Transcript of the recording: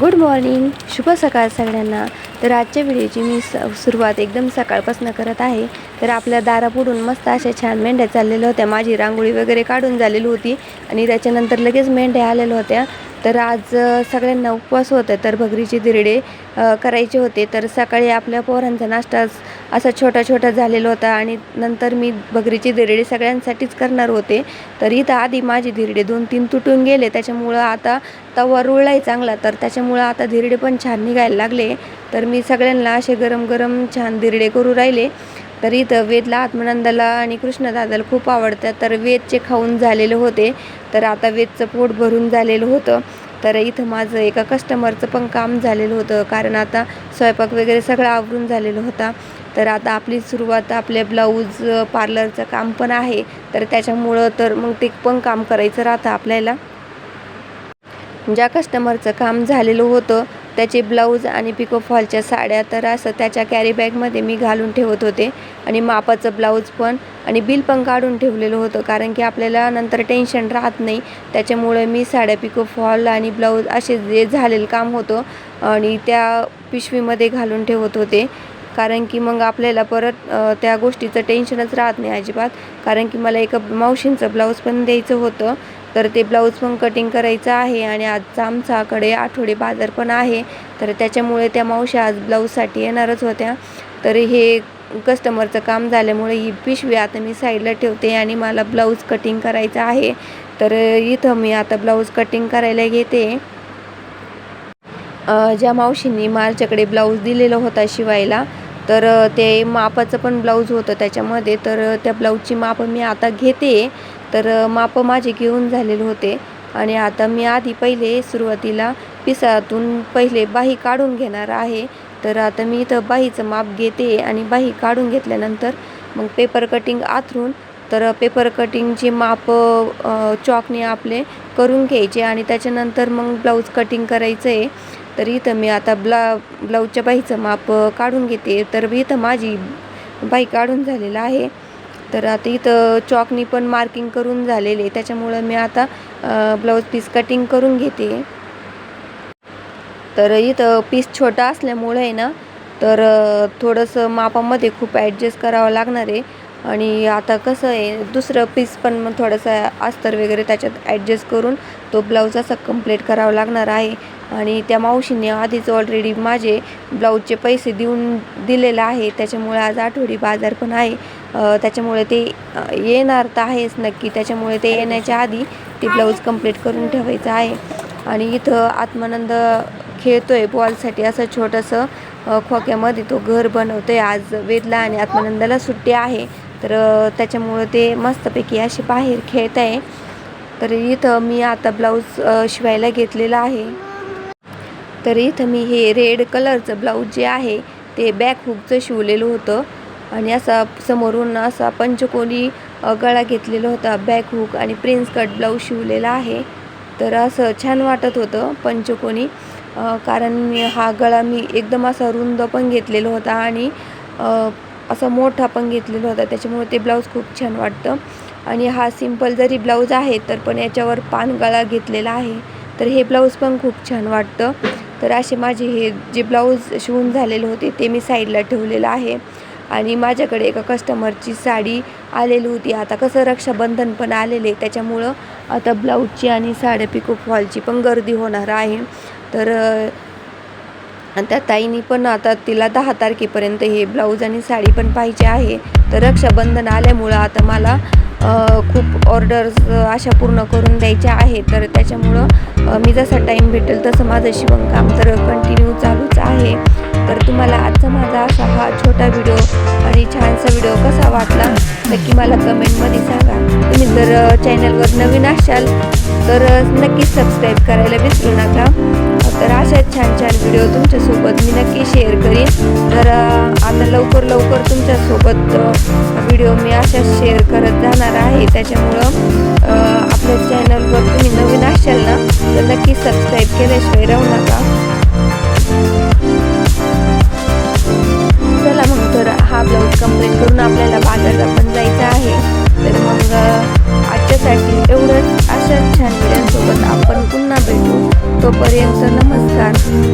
Good morning शुभ सकाळ सगळ्यांना. तर आजच्या व्हिडिओची मी स सुरुवात एकदम सकाळपासून करत आहे. तर आपल्या दारापुढून मस्त अशा छान मेंढ्या चाललेल्या होत्या. माझी रांगोळी वगैरे काढून झालेली होती आणि त्याच्यानंतर लगेच मेंढ्या आलेल्या होत्या. तर आज सगळ्यांना उपवास होता. तर भगरीचे दिरडे करायचे होते. तर सकाळी आपल्या पोरांचा नाश्ता असा छोटा छोटा झालेला होता आणि नंतर मी बगरीची दिरडे सगळ्यांसाठीच करणार होते. तर इथं आधी माझे धिरडे दोन तीन तुटून गेले. त्याच्यामुळं आता तवा रुळलाही चांगला. तर त्याच्यामुळं आता धिरडे पण छान निघायला लागले. तर मी सगळ्यांना असे गरम गरम छान धिरडे करू राहिले. तर इथं वेदला आत्मानंदाला आणि कृष्णदादाला खूप आवडतात तर वेदचे खाऊन झालेले होते. तर आता वेदचं पोट भरून झालेलं होतं. तर इथं माझं एका कस्टमरचं पण काम झालेलं होतं. कारण आता स्वयंपाक वगैरे सगळं आवरून झालेलं होता. तर आता आपली सुरुवात आपल्या ब्लाऊज पार्लरचं काम पण आहे. तर त्याच्यामुळं तर मग ते पण काम करायचं राहतं आपल्याला. ज्या कस्टमरचं काम झालेलं होतं त्याचे ब्लाऊज आणि पिको फॉलच्या साड्या तर असं त्याच्या कॅरी बॅगमध्ये मी घालून ठेवत होते. आणि मापाचं ब्लाऊज पण आणि बिल पण काढून ठेवलेलं होतं. कारण की आपल्याला नंतर टेन्शन राहत नाही. त्याच्यामुळे मी साड्या पिको फॉल आणि ब्लाऊज असे जे झालेलं काम होतं आणि त्या पिशवीमध्ये घालून ठेवत होते. कारण की मग आपल्याला परत त्या गोष्टीचं टेन्शनच राहत नाही अजिबात. कारण की मला एका मावशींचं ब्लाऊज पण द्यायचं होतं. तर ते ब्लाऊज पण कटिंग करायचं आहे आणि आजचा आमच्याकडे आठवडे बाजार पण आहे. तर त्याच्यामुळे त्या मावशी आज ब्लाऊजसाठी येणारच होत्या. तर हे कस्टमरचं काम झाल्यामुळे ही पिशवी आता मी साईडला ठेवते आणि मला ब्लाऊज कटिंग करायचं आहे. तर इथं मी आता ब्लाऊज कटिंग करायला घेते. ज्या मावशींनी माझ्याकडे ब्लाऊज दिलेला होता शिवायला तर ते मापाचं पण ब्लाऊज होतं त्याच्यामध्ये. तर त्या ब्लाऊजची मापं मी आता घेते. तर मापं माझे घेऊन झालेले होते. आणि आता मी आधी पहिले सुरुवातीला पिसातून पहिले बाही काढून घेणार आहे. तर आता मी इथं बाहीचं माप घेते आणि बाही काढून घेतल्यानंतर मग पेपर कटिंग आथरून तर पेपर कटिंगची माप चॉकने आपले करून घ्यायचे आणि त्याच्यानंतर मग ब्लाऊज कटिंग करायचं आहे तर इथं मी आता ब्ला ब्लाऊजच्या बाईचं माप काढून घेते. तर इथं माझी बाई काढून झालेलं आहे. तर आता इथं चॉकनी पण मार्किंग करून झालेले. आहे. त्याच्यामुळं मी आता ब्लाऊज पीस कटिंग करून घेते. तर इथं पीस छोटा असल्यामुळं आहे ना तर थोडंसं मापामध्ये खूप ॲडजस्ट करावं लागणार आहे. आणि आता कसं आहे दुसरं पीस पण मग थोडंसं अस्तर वगैरे त्याच्यात ॲडजस्ट करून तो ब्लाऊज असा कंप्लीट करावा लागणार आहे. आणि त्या मावशींनी आधीच ऑलरेडी माझे ब्लाऊजचे पैसे देऊन दिलेलं आहे. त्याच्यामुळे आज आठवडी बाजार पण आहे. त्याच्यामुळे ते येणार तर आहेच नक्की. त्याच्यामुळे ते येण्याच्या आधी ते ब्लाऊज कंप्लीट करून ठेवायचं आहे. आणि इथं आत्मानंद खेळतो आहे बॉलसाठी असं छोटंसं खोक्यामध्ये तो घर बनवतो आहे आज वेदला आणि आत्मानंदाला सुट्टी आहे. तर त्याच्यामुळं ते मस्तपैकी असे बाहेर खेळत आहे. तर इथं मी आता ब्लाऊज शिवायला घेतलेला आहे. तर इथं मी हे रेड कलरचं ब्लाऊज जे आहे ते बॅक हुकचं शिवलेलं होतं. आणि असा समोरून असा पंचकोनी गळा घेतलेला होता. बॅक हुक आणि प्रिन्स कट ब्लाऊज शिवलेला आहे. तर असं छान वाटत होतं पंचकोनी कारण हा गळा मी एकदम असा रुंद पण घेतलेला होता. आणि असा मोठा पण घेतलेला होता. त्याच्यामुळे ते ब्लाऊज खूप छान वाटतं. आणि हा सिंपल जरी ब्लाऊज आहे तर पण याच्यावर पानगळा घेतलेला आहे. तर हे ब्लाऊज पण खूप छान वाटतं. तर असे माझे हे जे ब्लाऊज शिवून झालेले होते ते मी साईडला ठेवलेलं आहे. आणि माझ्याकडे एका कस्टमरची साडी आलेली होती. आता कसं रक्षाबंधन पण आलेले त्याच्यामुळं आता ब्लाऊजची आणि साड्या पिको फॉलची पण गर्दी होणार आहे. तर आणि त्या ताईनी पण आता तिला दहा तारखेपर्यंत हे ब्लाऊज आणि साडी पण पाहिजे आहे. तर रक्षाबंधन आल्यामुळं आता मला खूप ऑर्डर्स अशा पूर्ण करून द्यायच्या आहेत. तर त्याच्यामुळं मी जसा टाईम भेटेल तसं माझं शिवणकाम तर कंटिन्यू चालूच आहे. तर तुम्हाला आजचा माझा असा हा छोटा व्हिडिओ आणि छानसा व्हिडिओ कसा वाटला नक्की मला कमेंटमध्ये सांगा. तुम्ही जर चॅनलवर नवीन असाल तर नक्कीच सबस्क्राईब करायला विसरू नका. तर अशाच छान छान व्हिडिओ तुमच्यासोबत मी नक्की शेअर करीन. तर आता लवकर लवकर तुमच्यासोबत व्हिडिओ मी अशाच शेअर करत जाणार आहे. त्याच्यामुळं आपल्या चॅनलवर तुम्ही नवीन असाल ना तर नक्की सबस्क्राईब केल्याशिवाय राहू नका. तोपर्यंत नमस्कार.